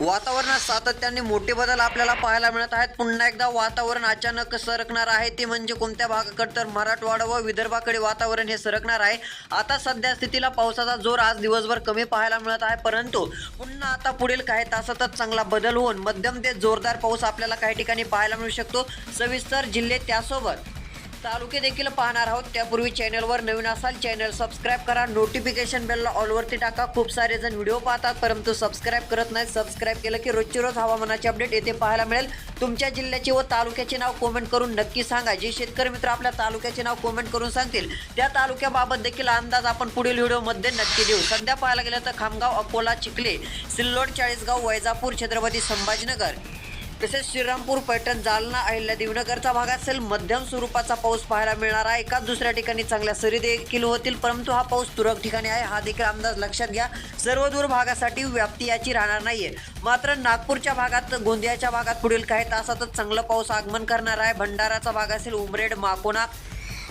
वातावरणात सातत्याने मोठे बदल आपल्याला पाहायला मिळत आहेत. पुन्हा एकदा वातावरण अचानक सरकणार आहे. ते म्हणजे कोणत्या भागाकडे? तर मराठवाडा व विदर्भाकडे वातावरण हे सरकणार आहे. आता सध्या स्थितीला पावसाचा जोर आज दिवसभर कमी पाहायला मिळत आहे. परंतु पुन्हा आता पुढील काही तासातच चांगला बदल होऊन मध्यम ते जोरदार पाऊस आपल्याला काही ठिकाणी पाहायला मिळू शकतो. सविस्तर जिल्हे त्यासोबत. तालुके देखील पाहणार आहोत. त्यापूर्वी चॅनलवर नवीन असाल चॅनल सबस्क्राईब करा. नोटिफिकेशन बेलला ऑलवरती टाका. खूप सारे जण व्हिडिओ पाहतात परंतु सबस्क्राईब करत नाहीत. सबस्क्राईब केलं की रोजची रोज हवामानाचे अपडेट येथे पाहायला मिळेल. तुमच्या जिल्ह्याचे व तालुक्याचे नाव कमेंट करून नक्की सांगा. जे शेतकरी मित्र आपल्या तालुक्याचे नाव कमेंट करून सांगतील त्या तालुक्याबाबत देखील अंदाज आपण पुढील व्हिडिओमध्ये नक्की देऊ. सध्या पाहायला गेलं तर खामगाव अकोला चिखले सिल्लोड चाळीसगाव वैजापूर छत्रपती संभाजीनगर तसेच श्रीरामपूर पैठण जालना अहिल्या देवनगरचा भाग असेल मध्यम स्वरूपाचा पाऊस पाहायला मिळणार आहे. एकाच दुसऱ्या ठिकाणी चांगल्या सरी देखील होतील परंतु हा पाऊस तुरळक ठिकाणी आहे. हा देखील अंदाज लक्षात घ्या. सर्व दूर भागासाठी व्याप्ती याची राहणार नाहीये. मात्र नागपूरच्या भागात गोंदियाच्या भागात पुढील काही तासातच चांगलं पाऊस आगमन करणार आहे. भंडाराचा भाग असेल उमरेड माकोना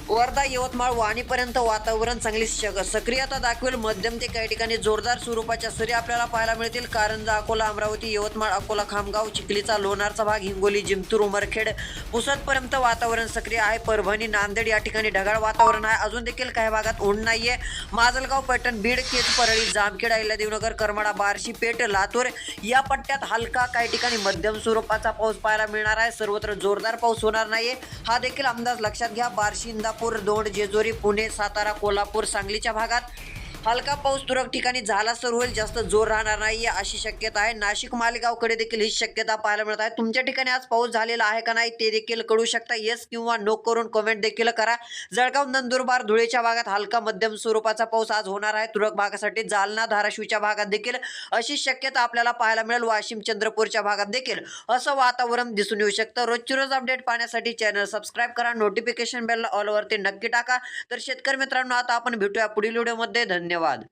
वर्धा यवतमाळ वाणीपर्यंत वातावरण चांगली शक- सक्रियता दाखवेल. मध्यम ते काही ठिकाणी जोरदार स्वरूपाच्या सरी आपल्याला पाहायला मिळतील. कारंजा अकोला अमरावती यवतमाळ अकोला खामगाव चिखलीचा लोणारचा भाग हिंगोली जिंतूर उमरखेड पुसदपर्यंत वातावरण सक्रिय आहे. परभणी नांदेड या ठिकाणी ढगाळ वातावरण आहे. अजून देखील काही भागात ऊन नाहीये. माजलगाव पैठण बीड केज परळी जामखेड अहिल्यादेवनगर करमाडा बार्शी पेठ लातूर या पट्ट्यात हलका काही ठिकाणी मध्यम स्वरूपाचा पाऊस पाहायला मिळणार आहे. सर्वत्र जोरदार पाऊस होणार नाहीये. हा देखील अंदाज लक्षात घ्या. बार्शी इंदापूर दोंड जेजुरी पुणे सातारा कोल्हापूर सांगलीच्या भागात हलका पाऊस तुरळक ठिकाणी झाला तर होईल जास्त जोर राहणार नाही अशी शक्यता आहे. नाशिक मालेगावकडे देखील ही शक्यता पाहायला मिळत आहे. तुमच्या ठिकाणी आज पाऊस झालेला आहे का नाही ते देखील कळू शकता. येस किंवा नो करून कमेंट देखील करा. जळगाव नंदुरबार धुळेच्या भागात हलका मध्यम स्वरूपाचा पाऊस आज होणार आहे. तुरळक भागासाठी जालना धाराशिवच्या भागात देखील अशी शक्यता आपल्याला पाहायला मिळेल. वाशिम चंद्रपूरच्या भागात देखील असं वातावरण दिसून येऊ शकतं. रोजची रोज अपडेट पाहण्यासाठी चॅनल सबस्क्राईब करा. नोटिफिकेशन बेल ऑलवरती नक्की टाका. तर शेतकरी मित्रांनो आता आपण भेटूया पुढील व्हिडिओमध्ये धन्यवाद